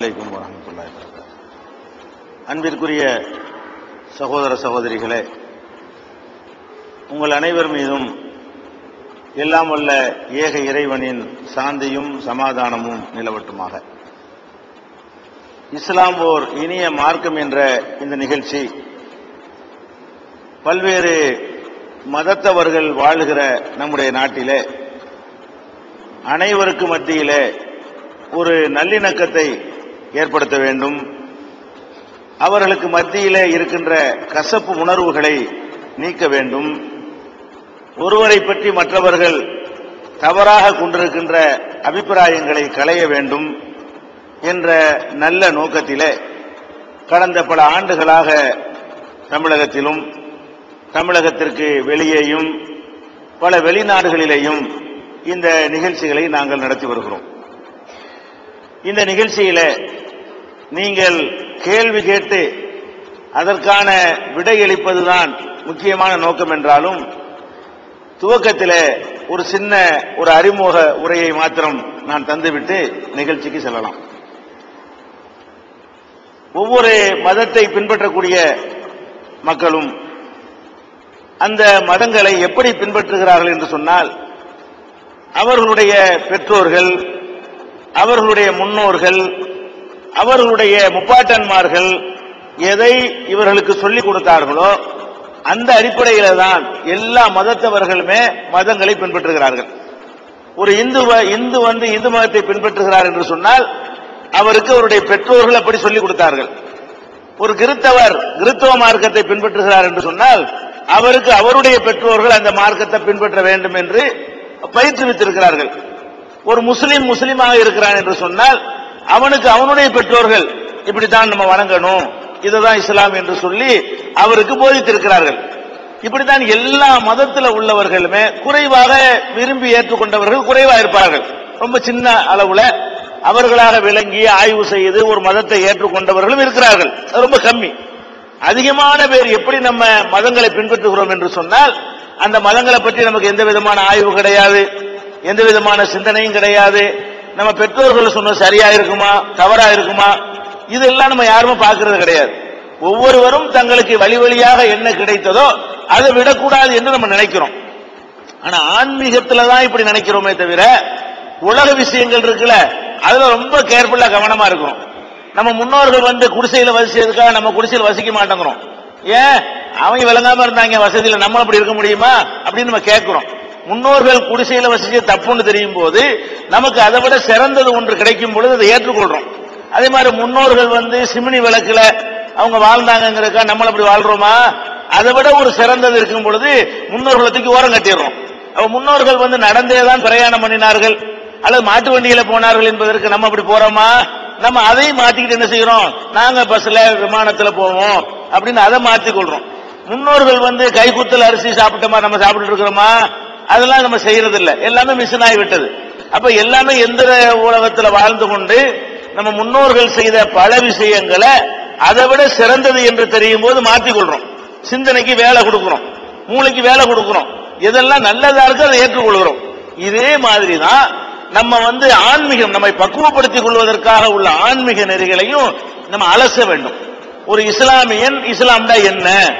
வலைக்கும் வரமத்துல்லாஹி அன்பிற்குரிய சகோதர சகோதரிகளே உங்கள் அனைவர் மீதும் எல்லாம் வல்ல ஏக இறைவனின் சாந்தியும் சமாதானமும் நிலவட்டுமாக. இஸ்லாம் ஓர் இனிய மார்க்கம் என்ற இந்த நிகழ்ச்சி பல்வேறு மதத்தவர்கள் வாழுகிற நம்முடைய நாட்டிலே அனைவருக்கு மத்தியிலே ஒரு நல்லிணக்கத்தை ஏற்படுத்த வேண்டும். அவர்களுக்கு மத்தியிலே இருக்கின்ற கசப்பு உணர்வுகளை நீக்க வேண்டும். ஒருவரை பற்றி மற்றவர்கள் தவறாக கொண்டிருக்கின்ற அபிப்பிராயங்களை களைய வேண்டும் என்ற நல்ல நோக்கத்திலே கடந்த பல ஆண்டுகளாக தமிழகத்திலும் தமிழகத்திற்கு வெளியேயும் பல வெளிநாடுகளிலேயும் இந்த நிகழ்ச்சிகளை நாங்கள் நடத்தி வருகிறோம். இந்த நிகழ்ச்சியில நீங்கள் கேள்வி கேட்டு அதற்கான விடையளிப்பதுதான் முக்கியமான நோக்கம் என்றாலும் துவக்கத்தில் ஒரு சின்ன ஒரு அறிமுக உரையை மாத்திரம் நான் தந்துவிட்டு நிகழ்ச்சிக்கு செல்லலாம். ஒவ்வொரு மதத்தை பின்பற்றக்கூடிய மக்களும் அந்த மதங்களை எப்படி பின்பற்றுகிறார்கள் என்று சொன்னால் அவர்களுடைய பெற்றோர்கள் அவர்களுடைய முன்னோர்கள் அவர்களுடைய முப்பாட்டன்மார்கள் எதை இவர்களுக்கு சொல்லிக் கொடுத்தார்களோ அந்த அடிப்படையில தான் எல்லா மதத்தவர்களுமே மதங்களை பின்பற்றுகிறார்கள். ஒரு இந்து இந்து வந்து இந்து மதத்தை பின்பற்றுகிறார் என்று சொன்னால் அவருக்கு அவருடைய பெற்றோர்கள் அப்படி சொல்லிக் கொடுத்தார்கள். ஒரு கிறித்தவர் கிறித்தவ மார்க்கத்தை பின்பற்றுகிறார் என்று சொன்னால் அவருக்கு அவருடைய பெற்றோர்கள் அந்த மார்க்கத்தை பின்பற்ற வேண்டும் என்று பயிற்றுவித்திருக்கிறார்கள். ஒரு முஸ்லீம் முஸ்லீமாக இருக்கிறான் என்று சொன்னால் அவனுக்கு அவனுடைய பெற்றோர்கள் இப்படித்தான் நம்ம வணங்கணும் இதுதான் இஸ்லாம் என்று சொல்லி அவருக்கு போதித்திருக்கிறார்கள். இப்படித்தான் எல்லா மதத்தில் உள்ளவர்களுமே குறைவாக விரும்பி ஏற்றுக்கொண்டவர்கள் குறைவாக இருப்பார்கள். ரொம்ப சின்ன அளவுல அவர்களாக விளங்கி ஆய்வு செய்து ஒரு மதத்தை ஏற்றுக்கொண்டவர்களும் இருக்கிறார்கள். ரொம்ப கம்மி. அதிகமான பேர் எப்படி நம்ம மதங்களை பின்பற்றுகிறோம் என்று சொன்னால் அந்த மதங்களை பற்றி நமக்கு எந்த விதமான ஆய்வு கிடையாது. எந்த விதமான சிந்தனையும் கிடையாது. நம்ம பெற்றோர்கள் சொன்னது சரியா இருக்குமா தவறா இருக்குமா இதெல்லாம் நம்ம யாருமே பார்க்கறது கிடையாது. ஒவ்வொருவரும் தங்களுக்கு வழி வழியாக என்ன கிடைத்ததோ அதை விடக்கூடாது என்று நம்ம நினைக்கிறோம். ஆனா ஆன்மீகத்துல தான் இப்படி நினைக்கிறோமே தவிர உலக விஷயங்கள் இருக்குல்ல அதுல ரொம்ப கேர்ஃபுல்லா கவனமா இருக்கிறோம் நம்ம முன்னோர்கள் வந்து குடிசையில வசிச்சதுக்காக நம்ம குடிசையில் வசிக்க மாட்டேங்கிறோம். ஏன்? அவங்க விளங்காம இருந்தாங்க வசதியில நம்ம அப்படி இருக்க முடியுமா? அப்படின்னு நம்ம கேட்கிறோம். முன்னோர்கள் குடிசையில வசிச்சு தப்புன்னு தெரியும் போது நமக்கு அதை விட சிறந்தது ஒன்று கிடைக்கும் பொழுது அதை ஏற்றுக்கொள்றோம். அதே மாதிரி முன்னோர்கள் வந்து சிமினி விளக்குல அவங்க வாழ்ந்தாங்கிறக்கா நம்மள அப்படி வாழ்றோமா? அதை விட ஒரு சிறந்தது இருக்கும் பொழுது முன்னோர்களை தூக்கி ஓரம் கட்டிடுறோம். அப்ப முன்னோர்கள் வந்து நடந்தே தான் பிரயாணம் பண்ணினார்கள். அல்லது மாட்டு வண்டியில போனார்கள் என்பதற்கு நம்ம அப்படி போறோமா? நம்ம அதையும் மாத்திக்கிட்டு என்ன செய்யறோம்? நாங்க பஸ்ல விமானத்துல போவோம் அப்படின்னு அதை மாத்திக் கொள்றோம் முன்னோர்கள் வந்து கைக்குத்தல் அரிசி சாப்பிட்டோமா? நம்ம சாப்பிட்டு இருக்கிறோமா? அதெல்லாம் நம்ம செய்யறது இல்லை எல்லாமே மிஷின் ஆகிவிட்டது அப்ப எல்லாமே எந்திர உலகத்துல வாழ்ந்து கொண்டு நம்ம முன்னோர்கள் செய்த பல விஷயங்களை அதை விட சிறந்தது என்று தெரியும் போது மாத்திக் கொள்றோம் சிந்தனைக்கு வேலை கொடுக்கிறோம். மூளைக்கு வேலை கொடுக்கிறோம். எதெல்லாம் நல்லதா இருக்கு அதை ஏற்றுக்கொள்கிறோம். இதே மாதிரி தான் நம்ம வந்து ஆன்மீகம் நம்மை பக்குவப்படுத்திக் கொள்வதற்காக உள்ள ஆன்மீக நெறிகளையும் நம்ம அலச வேண்டும். ஒரு இஸ்லாமியன் இஸ்லாம்டா என்ன?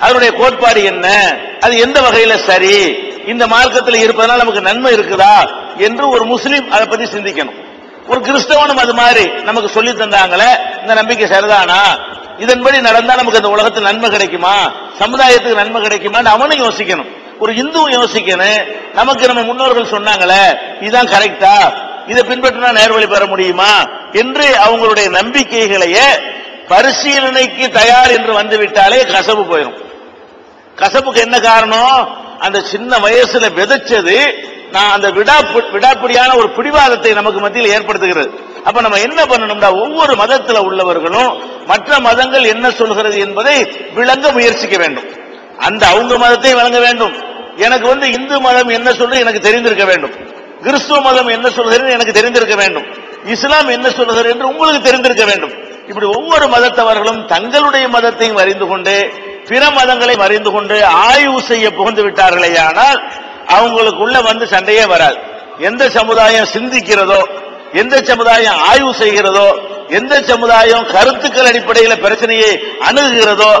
அதனுடைய கோட்பாடு என்ன? அது எந்த வகையில சரி? இந்த மார்க்கத்தில் இருப்பதனால் நமக்கு நன்மை இருக்குதா என்று ஒரு முஸ்லீம் அதை பத்தி சிந்திக்கணும். ஒரு கிறிஸ்தவனும் அது மாதிரி நமக்கு சொல்லி தந்தாங்களே இந்த நம்பிக்கை சரிதானா? இதன்படி நடந்தா நமக்கு இந்த உலகத்தில் நன்மை கிடைக்குமா? சமுதாயத்துக்கு நன்மை கிடைக்குமான்னு அவனும் யோசிக்கணும். ஒரு இந்துவும் யோசிக்கணும். நமக்கு நம்ம முன்னோர்கள் சொன்னாங்களே இதுதான் கரெக்டா இதை பின்பற்றினா நேர்வழி பெற முடியுமா? என்று அவங்களுடைய நம்பிக்கைகளையே பரிசீலனைக்கு தயார் என்று வந்து விட்டாலே கசப்பு போயிடும் கசப்புக்கு என்ன காரணம்? அந்த சின்ன வயசுல விதைச்சது நான் அந்த விடாப்பு விடாப்பிடியான ஒரு பிடிவாதத்தை நமக்கு மத்தியில் ஏற்படுத்துகிறது. அப்ப நம்ம என்ன பண்ணணும்டா? ஒவ்வொரு மதத்தில் உள்ளவர்களும் மற்ற மதங்கள் என்ன சொல்கிறது என்பதை விளங்க முயற்சிக்க வேண்டும். அந்த அவங்க மதத்தை வழங்க வேண்டும். எனக்கு வந்து இந்து மதம் என்ன சொல்றது எனக்கு தெரிந்திருக்க வேண்டும். கிறிஸ்துவ மதம் என்ன சொல்கிறது எனக்கு தெரிந்திருக்க வேண்டும். இஸ்லாம் என்ன சொல்கிறது என்று உங்களுக்கு தெரிந்திருக்க வேண்டும். இப்படி ஒவ்வொரு மதத்தவர்களும் தங்களுடைய மதத்தையும் அறிந்து கொண்டு பிற மதங்களை மறைந்து கொண்டு ஆய்வு செய்ய புகுந்து விட்டார்களே ஆனால் அவங்களுக்குள்ள வந்து சண்டையே வராது. எந்த சமுதாயம் சிந்திக்கிறதோ எந்த சமுதாயம் ஆய்வு செய்கிறதோ எந்த சமுதாயம் கருத்துக்கள் அடிப்படையில் பிரச்சனையை அணுகுகிறதோ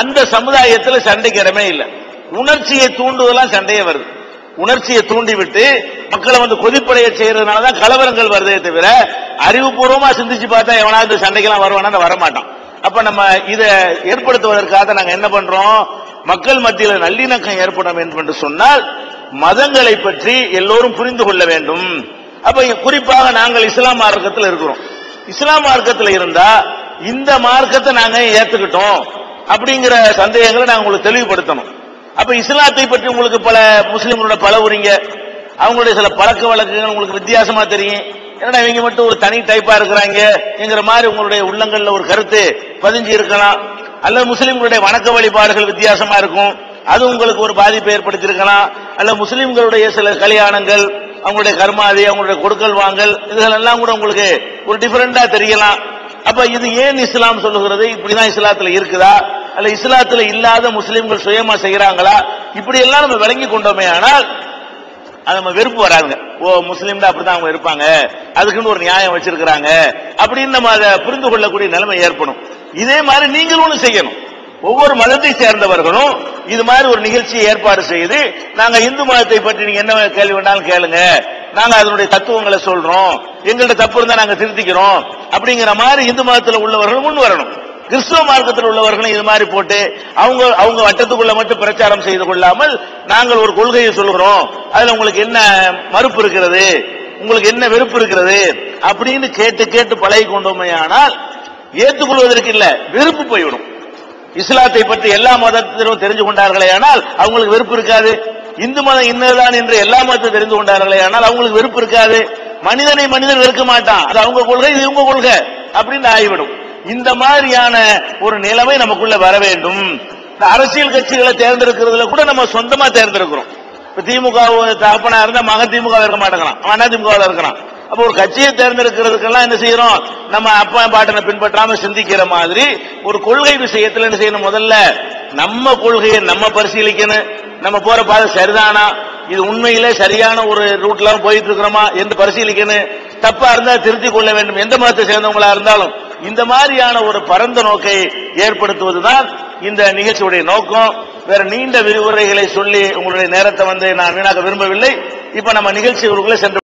அந்த சமுதாயத்தில் சண்டைக்கு இடமே இல்லை. உணர்ச்சியை தூண்டுவதெல்லாம் சண்டையே வருது. உணர்ச்சியை தூண்டிவிட்டு மக்களை வந்து கொதிப்படைய செய்யறதுனால தான் கலவரங்கள் வருதே தவிர அறிவுபூர்வமா சிந்திச்சு பார்த்தா எவனாவது சண்டைக்கெல்லாம் வருவானா? வரமாட்டான் அப்ப நம்ம இதை ஏற்படுத்துவதற்காக நாங்க என்ன பண்றோம்? மக்கள் மத்தியில் நல்லிணக்கம் ஏற்பட வேண்டும் என்று சொன்னால் மதங்களை பற்றி எல்லோரும் புரிந்து கொள்ள வேண்டும். அப்ப குறிப்பாக நாங்கள் இஸ்லாம் மார்க்கத்தில் இருக்கிறோம். இஸ்லாம் மார்க்கத்தில் இருந்தா இந்த மார்க்கத்தை நாங்க ஏத்துக்கிட்டோம் அப்படிங்கிற சந்தேகங்களை நாங்கள் உங்களுக்கு தெளிவுபடுத்தணும். அப்ப இஸ்லாத்தை பற்றி உங்களுக்கு பல முஸ்லிம்களோட பழகுறீங்க அவங்களுடைய சில பழக்க வழக்கங்கள் உங்களுக்கு வித்தியாசமா தெரியும். என்னடா இவங்க மட்டும் ஒரு தனி டைப்பா இருக்கிறாங்க என்கிற மாதிரி உங்களுடைய உள்ளங்கள்ல ஒரு கருத்து பதிஞ்சு இருக்கலாம். அல்லது முஸ்லிம்களுடைய வணக்க வழிபாடுகள் வித்தியாசமா இருக்கும். அது உங்களுக்கு ஒரு பாதிப்பை ஏற்படுத்தியிருக்கலாம். அல்ல முஸ்லிம்களுடைய சில கல்யாணங்கள் அவங்களுடைய கர்மாதி அவங்களுடைய கொடுக்கல் வாங்கல் இதுகளெல்லாம் கூட உங்களுக்கு ஒரு டிஃபரெண்டா தெரியலாம். அப்ப இது ஏன் இஸ்லாம் சொல்லுகிறது? இப்படிதான் இஸ்லாத்துல இருக்குதா? அல்ல இஸ்லாத்துல இல்லாத முஸ்லிம்கள் சுயமா செய்யறாங்களா இப்படி எல்லாம் நம்ம விளங்கி கொண்டோமே ஆனால் அது நம்ம வெறுப்பு வராதுங்க. ஓ முஸ்லீம்ல அப்படிதான் அவங்க இருப்பாங்க. அதுக்குன்னு ஒரு நியாயம் வச்சிருக்கிறாங்க. அப்படின்னு நம்ம அதை புரிந்து கொள்ளக்கூடிய நிலைமை ஏற்படும். இதே மாதிரி நீங்களும் ஒன்று செய்யணும். ஒவ்வொரு மதத்தை சேர்ந்தவர்களும் இது மாதிரி ஒரு நிகழ்ச்சியை ஏற்பாடு செய்து நாங்க இந்து மதத்தை பற்றி நீங்க என்ன கேள்வி வேணாலும் கேளுங்க. நாங்க அதனுடைய தத்துவங்களை சொல்றோம். எங்கள்ட்ட தப்பு இருந்தா நாங்க திருத்திக்கிறோம். அப்படிங்கிற மாதிரி இந்து மதத்தில் உள்ளவர்கள் முன் வரணும். கிறிஸ்துவ மார்க்கத்தில் உள்ளவர்களும் இது மாதிரி போட்டு அவங்க அவங்க வட்டத்துக்குள்ள மட்டும் பிரச்சாரம் செய்து கொள்ளாமல் நாங்கள் ஒரு கொள்கையை சொல்கிறோம். அதுல உங்களுக்கு என்ன மறுப்பு இருக்கிறது? உங்களுக்கு என்ன வெறுப்பு இருக்கிறது? அப்படின்னு கேட்டு கேட்டு பழகி கொண்டோமே ஆனால் ஏற்றுக்கொள்வதற்கு இல்ல வெறுப்பு போய்விடும். இஸ்லாத்தை பற்றி எல்லா மதத்திலும் தெரிஞ்சு கொண்டார்களே ஆனால் அவங்களுக்கு வெறுப்பு இருக்காது. இந்து மதம் இன்னதுதான் என்று எல்லா மதத்தை தெரிந்து கொண்டார்களே ஆனால் அவங்களுக்கு வெறுப்பு இருக்காது. மனிதனை மனிதன் வெறுக்க மாட்டான். அது அவங்க கொள்கை இது இவங்க கொள்கை. அப்படின்னு ஆகிவிடும். இந்த மாதிரியான ஒரு நிலைமை நமக்குள்ள வர வேண்டும். இந்த அரசியல் கட்சிகளை தேர்ந்தெடுக்கிறதுல கூட நம்ம சொந்தமா தேர்ந்தெடுக்கிறோம். இப்ப திமுக தகப்பனா இருந்தா மகன் திமுக இருக்க மாட்டேங்கிறான். அவன் அதிமுக இருக்கிறான் அப்ப ஒரு கட்சியை தேர்ந்தெடுக்கிறதுக்கெல்லாம் என்ன செய்யறோம்? நம்ம அப்பா பாட்டனை பின்பற்றாம சிந்திக்கிற மாதிரி ஒரு கொள்கை விஷயத்துல என்ன செய்யணும்? முதல்ல நம்ம கொள்கையை நம்ம பரிசீலிக்கணும். நம்ம போற பாதை சரிதானா? இது உண்மையில சரியான ஒரு ரூட்ல போயிட்டு இருக்கிறோமா? என்று பரிசீலிக்கணும். தப்பா இருந்தா திருத்திக் கொள்ள வேண்டும். எந்த மதத்தை சேர்ந்தவங்களா இருந்தாலும். இந்த மாதிரியான ஒரு பரந்த நோக்கை ஏற்படுத்துவதுதான் இந்த நிகழ்ச்சியுடைய நோக்கம். வேற நீண்ட விரிவுரைகளை சொல்லி உங்களுடைய நேரத்தை வந்து நான் வீணாக விரும்பவில்லை. இப்ப நம்ம நிகழ்ச்சிகளுக்குள்ள சென்று